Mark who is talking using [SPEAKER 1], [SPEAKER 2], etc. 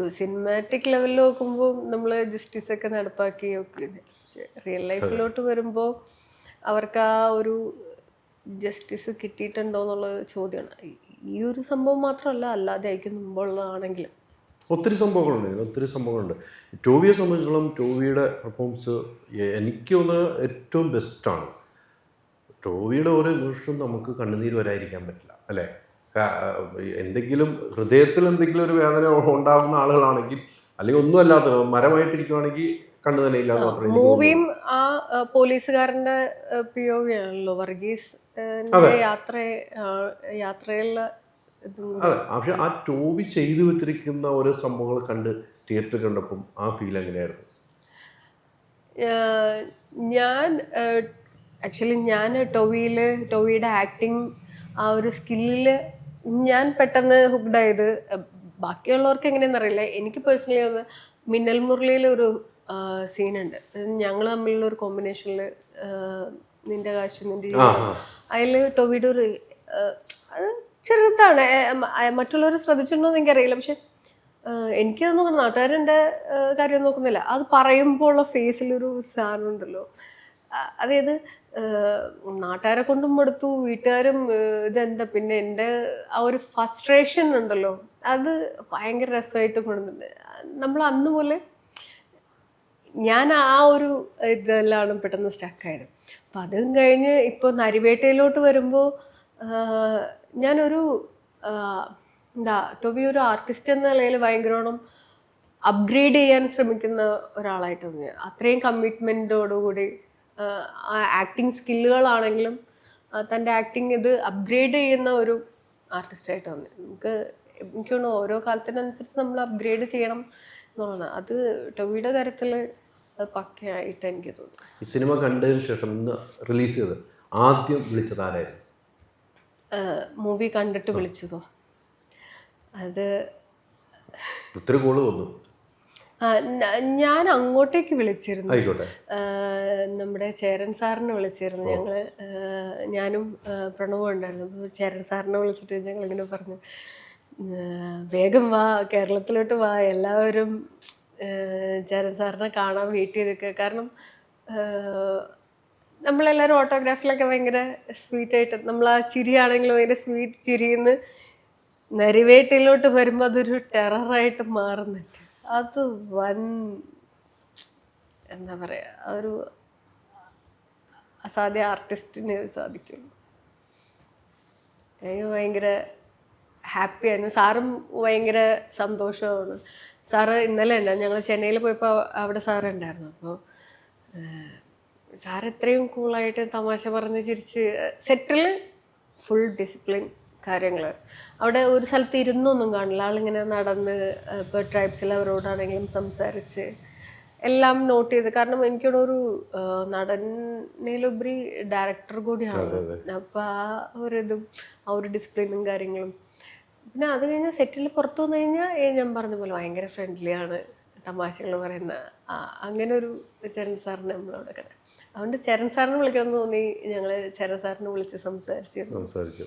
[SPEAKER 1] ഒരു സിനിമാറ്റിക് ലെവലിൽ നോക്കുമ്പോൾ നമ്മൾ ജസ്റ്റിസ് ഒക്കെ നടപ്പാക്കി പക്ഷെ റിയൽ ലൈഫിലോട്ട് വരുമ്പോൾ അവർക്ക് ആ ഒരു ജസ്റ്റിസ് കിട്ടിയിട്ടുണ്ടോ എന്നുള്ള ചോദ്യമാണ് ഈ- ഒരു സംഭവം മാത്രമല്ല അല്ലാതെ അയക്കും മുമ്പുള്ളതാണെങ്കിലും.
[SPEAKER 2] ഒത്തിരി സംഭവങ്ങളുണ്ട് ഒത്തിരി സംഭവങ്ങളുണ്ട്. ടോവിയെ സംബന്ധിച്ചിടത്തോളം ടോവിയുടെ പെർഫോമൻസ് എനിക്ക് തോന്നുന്നത് ഏറ്റവും ബെസ്റ്റാണ് ടോവിയുടെ ഓരോ ഇമോഷനും നമുക്ക് കണ്ണുനീര് വരാതിരിക്കാൻ പറ്റില്ല അല്ലേ? എന്തെങ്കിലും ഹൃദയത്തിൽ എന്തെങ്കിലും ഒരു വേദന ഉണ്ടാകുന്ന ആളുകളാണെങ്കിൽ അല്ലെങ്കിൽ ഒന്നും അല്ലാത്ത മരമായിട്ടിരിക്കുവാണെങ്കിൽ കണ്ണു തന്നെ ഇല്ലാന്ന് മാത്രമേ
[SPEAKER 1] മൂവിയും ആ പോലീസുകാരന്റെ പി ഒ വി ആണല്ലോ വർഗീസ് യാത്ര യാത്രയിലെ
[SPEAKER 2] അതെ പക്ഷെ ആ ടോവി ചെയ്തു വെച്ചിരിക്കുന്ന ഓരോ സംഭവങ്ങൾ കണ്ട് തിയേറ്ററിൽ കണ്ടപ്പം ആ ഫീൽ എങ്ങനെയായിരുന്നു?
[SPEAKER 1] ഞാൻ ആക്ച്വലി ഞാൻ ടൊവിയിൽ ടോവിയുടെ ആക്ടിങ് ആ ഒരു സ്കില്ലിൽ ഞാൻ പെട്ടെന്ന് ഹുക്ഡ് ആയത് അഹ് ബാക്കിയുള്ളവർക്ക് എങ്ങനെയെന്ന് അറിയില്ല. എനിക്ക് പേഴ്സണലി ഒന്ന് മിന്നൽ മുരളിയിൽ ഒരു സീനുണ്ട് ഞങ്ങൾ തമ്മിലുള്ള ഒരു കോമ്പിനേഷനിൽ നിന്റെ കാശ് നിന്റെ അതിൽ ടൊവിയുടെ ഒരു അത് ചെറുതാണ്. മറ്റുള്ളവർ ശ്രദ്ധിച്ചിട്ടുണ്ടോ എന്ന് എനിക്കറിയില്ല. പക്ഷെ എനിക്ക് നോക്കണം നാട്ടുകാരെന്റെ കാര്യം നോക്കുന്നില്ല. അത് പറയുമ്പോൾ ഉള്ള ഫേസിലൊരു സാധനം ഉണ്ടല്ലോ. അതായത് നാട്ടുകാരെ കൊണ്ടും മടുത്തു വീട്ടുകാരും ഇതെന്താ പിന്നെ എന്റെ ആ ഒരു ഫസ്ട്രേഷൻ ഉണ്ടല്ലോ അത് ഭയങ്കര രസമായിട്ട് കൊണ്ടുണ്ട് നമ്മൾ അന്ന് പോലെ ഞാൻ ആ ഒരു ഇതെല്ലാം പെട്ടെന്ന് സ്റ്റക്കായത് അപ്പം അതും കഴിഞ്ഞ് ഇപ്പോൾ നരിവേട്ടയിലോട്ട് വരുമ്പോൾ ഞാനൊരു എന്താ ടോബി ഒരു ആർട്ടിസ്റ്റ് എന്ന നിലയിൽ ഭയങ്കരോണം അപ്ഗ്രേഡ് ചെയ്യാൻ ശ്രമിക്കുന്ന ഒരാളായിട്ട് തോന്നി അത്രയും കമ്മിറ്റ്മെന്റോടുകൂടി ആക്ടിങ് സ്കില്ലുകളാണെങ്കിലും തന്റെ ആക്ടിങ് ഇത് അപ്ഗ്രേഡ് ചെയ്യുന്ന ഒരു ആർട്ടിസ്റ്റായിട്ട് വന്നു. നമുക്ക് എനിക്ക് തോന്നുന്നു ഓരോ കാലത്തിനനുസരിച്ച് നമ്മൾ അപ്ഗ്രേഡ് ചെയ്യണം എന്നുള്ളതാണ്. അത് ടൊവിയുടെ കാര്യത്തിൽ പക്കയായിട്ട് എനിക്ക് തോന്നുന്നു.
[SPEAKER 2] ഈ സിനിമ കണ്ടതിന് ശേഷം ഇന്ന് റിലീസ് ചെയ്ത് ആദ്യം വിളിച്ചത് ആരായിരുന്നു?
[SPEAKER 1] മൂവി കണ്ടിട്ട് വിളിച്ചതോ? അത്
[SPEAKER 2] ഒത്തിരി കോൾ വന്നു.
[SPEAKER 1] ഞാൻ അങ്ങോട്ടേക്ക് വിളിച്ചിരുന്നു. നമ്മുടെ ചേരൻ സാറിനെ വിളിച്ചിരുന്നു. ഞങ്ങൾ ഞാനും പ്രണവും ഉണ്ടായിരുന്നു. അപ്പോൾ ചേരൻ സാറിനെ വിളിച്ചിട്ട് ഞങ്ങൾ ഇങ്ങനെ പറഞ്ഞു വേഗം വാ കേരളത്തിലോട്ട് വാ എല്ലാവരും ചേരൻ സാറിനെ കാണാൻ വെയിറ്റ് ചെയ്തൊക്കെ കാരണം നമ്മളെല്ലാവരും ഓട്ടോഗ്രാഫിലൊക്കെ ഭയങ്കര സ്വീറ്റായിട്ട് നമ്മൾ ആ ചിരിയാണെങ്കിലും ഭയങ്കര സ്വീറ്റ് ചിരിന്ന് നരിവേട്ടിലോട്ട് വരുമ്പോൾ അതൊരു ടെററായിട്ട് മാറുന്നുണ്ട്. അത് വൻ എന്താ പറയുക ഒരു അസാധ്യ ആർട്ടിസ്റ്റിന് സാധിക്കുള്ളൂ എനിക്ക് ഭയങ്കര ഹാപ്പിയായിരുന്നു സാറും ഭയങ്കര സന്തോഷമാണ്. സാറ് ഇന്നലെ അല്ല ഞങ്ങൾ ചെന്നൈയിൽ പോയപ്പോൾ അവിടെ സാർ ഉണ്ടായിരുന്നു അപ്പോൾ സാർ എത്രയും കൂളായിട്ട് തമാശ പറഞ്ഞ് ചിരിച്ച് സെറ്റിൽ ഫുൾ ഡിസിപ്ലിൻ കാര്യങ്ങൾ അവിടെ ഒരു സ്ഥലത്ത് ഇരുന്നൊന്നും കാണില്ല. ആളിങ്ങനെ നടന്ന് ഇപ്പോൾ ട്രൈബ്സിൽ അവരോടാണെങ്കിലും സംസാരിച്ച് എല്ലാം നോട്ട് ചെയ്ത്. കാരണം എനിക്കിവിടെ ഒരു നടനിലുപരി ഡയറക്ടർ കൂടിയാണ്. അപ്പോൾ ആ ഒരു ഇതും ആ ഒരു ഡിസിപ്ലിനും കാര്യങ്ങളും. പിന്നെ അത് കഴിഞ്ഞ് സെറ്റിൽ പുറത്തു വന്നു കഴിഞ്ഞാൽ ഞാൻ പറഞ്ഞ പോലെ ഭയങ്കര ഫ്രണ്ട്ലിയാണ് തമാശകൾ പറയുന്ന അങ്ങനെ ഒരു ചരൺ സാറിന് നമ്മളവിടെ കണ്ടത് അതുകൊണ്ട് ചരൺ സാറിനെ വിളിക്കണം എന്ന് തോന്നി. ഞങ്ങൾ ചരൺ സാറിനെ വിളിച്ച് സംസാരിച്ചു
[SPEAKER 2] സംസാരിച്ചു.